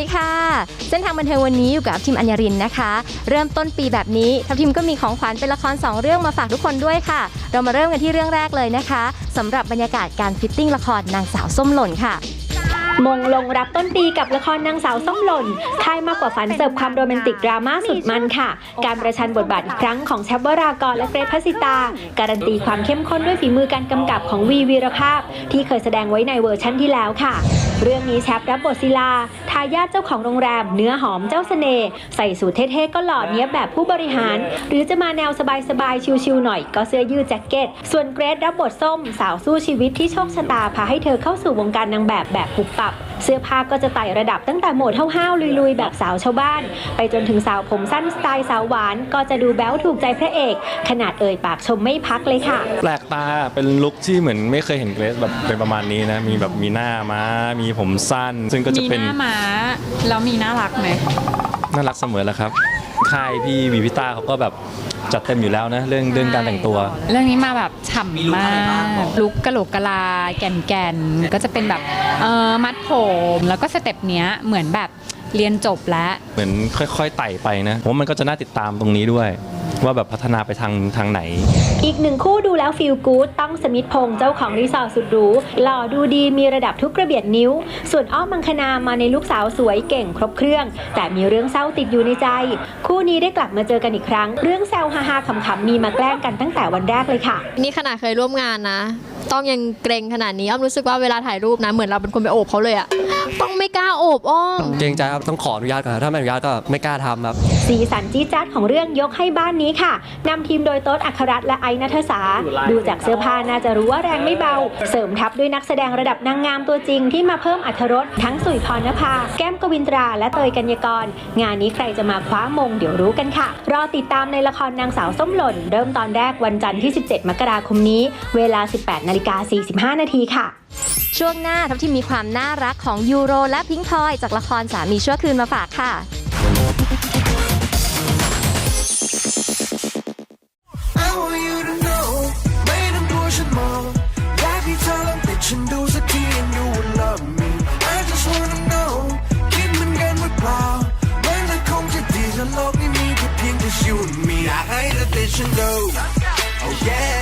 ดีค่ะ เส้นทางบันเทิงวันนี้อยู่กับทีมอัญญรินนะคะ เริ่มต้นปีแบบนี้ทัพทีมก็มีของขวัญเป็นละคร 2 เรื่องมาฝากทุกคนด้วยค่ะ เรามาเริ่มกันที่เรื่องแรกเลยนะคะสำหรับบรรยากาศการฟิตติ้งละครนางสาวส้มหล่นค่ะมงลงรับต้นปีกับละครนางสาวส้มหล่นค่ายมากกว่าฝันเสิร์ฟความโรแมนติกดราม่าสุดมันค่ะ การประชันบทบาทอีกครั้งของแชปวรากรและเกรทพัสสิตา การันตีความเข้มข้นด้วยฝีมือการกำกับของวีวีรภาพ ที่เคยแสดงไว้ในเวอร์ชั่นที่แล้วค่ะ เรื่องนี้แชปรับบทศิลา ทายาทเจ้าของโรงแรม เนื้อหอมเจ้าเสน่ห์ใส่สูทเท่ๆก็หล่อเนี้ยบแบบผู้บริหาร หรือจะมาแนวสบายๆ ชิลๆหน่อยก็เสื้อยืดแจ็คเก็ต ส่วนเกรซรับบทส้ม สาวสู้ชีวิตที่โชคชะตาพาให้เธอเข้าสู่วงการนางแบบแบบปุบปับ เสื้อผ้าก็จะไต่ระดับตั้งแต่โหมดห้าวๆลุยๆ แบบสาวชาวบ้าน ไปจนถึงสาวผมสั้นสไตล์สาวหวาน ก็จะดูแบ๊วถูกใจพระเอก ขนาดเอ่ยปากชมไม่พักเลยค่ะ แปลกตาเป็นลุคที่เหมือนไม่เคยเห็นเกรซแบบเป็นประมาณนี้นะ มีแบบมีหน้าม้า มีผมสั้น ซึ่งก็จะมีเป็นหน้าม้าแล้วมีน่ารักไหมน่ารักเสมอแหล้วครับ ค่ายพี่วีพิต้าเขาก็แบบจัดเต็มอยู่แล้วนะเรื่องเรื่องการแต่งตัว เรื่องนี้มาแบบฉ่ำมากลุกกะโหลกกะลา แก่นแก่นๆก็จะเป็นแบบเออมัดผมแล้วก็สเต็ปเนี้ยเหมือนแบบเรียนจบแล้ว เหมือนค่อยๆไต่ไปนะผมว่ามันก็จะน่าติดตามตรงนี้ด้วย ว่าแบบพัฒนาไปทางทางไหน อีกหนึ่งคู่ดูแล้วฟีลกู๊ดต้องสมิธพงษ์เจ้าของรีสอร์ทสุดหรูหล่อดูดีมีระดับทุกกระเบียดนิ้ว ส่วนอ้อมมังคณามาในลูกสาวสวยเก่งครบเครื่อง แต่มีเรื่องเศร้าติดอยู่ในใจ คู่นี้ได้กลับมาเจอกันอีกครั้ง เรื่องแซวฮาๆขำๆมีมาแกล้งกันตั้งแต่วันแรกเลยค่ะ นี่ขนาดเคยร่วมงานนะ ต้องยังเกรงขนาดนี้อ้อมรู้สึกว่าเวลาถ่ายรูปนะเหมือนเราเป็นคนไปโอบเขาเลยอะต้องไม่กล้าโอบอ้อม เกรงใจครับต้องขออนุญาตก่อนครับถ้าไม่อนุญาตก็ไม่กล้าทำครับ สีสันจี๊ดจ๊าดของเรื่องยกให้บ้านนี้ค่ะนำทีมโดยโต๊ดอัครรัตน์และไอซ์นัทสา ดูจากเสื้อผ้าน่าจะรู้ว่าแรงไม่เบา เสริมทับด้วยนักแสดงระดับนางงามตัวจริงที่มาเพิ่มอรรถรสทั้งสุยพรณภา แก้มกวินตรา และเตยกัญญากร งานนี้ใครจะมาคว้ามงเดี๋ยวรู้กันค่ะ รอติดตามในละครนางสาวส้มหล่น เริ่มตอนแรกวันจันทร์ที่ 17 มกราคมนี้ เวลา 18นาฬิกา 45 นาทีค่ะ ช่วงหน้าทัพทีมมีความน่ารักของยูโรและพิงพลอยจากละครสามีชั่วคืนมาฝากค่ะ I want you to know ไม่ต้องกลัวฉันมองอยากให้เธอลองติดฉันดูสักที and you will love me I just wanna know คิดเหมือนกันหรือเปล่ามันจะคงจะดีถ้าโลกนี้มีแค่เพียงแต่ you and me อยากให้เธอติดฉันดู oh yeah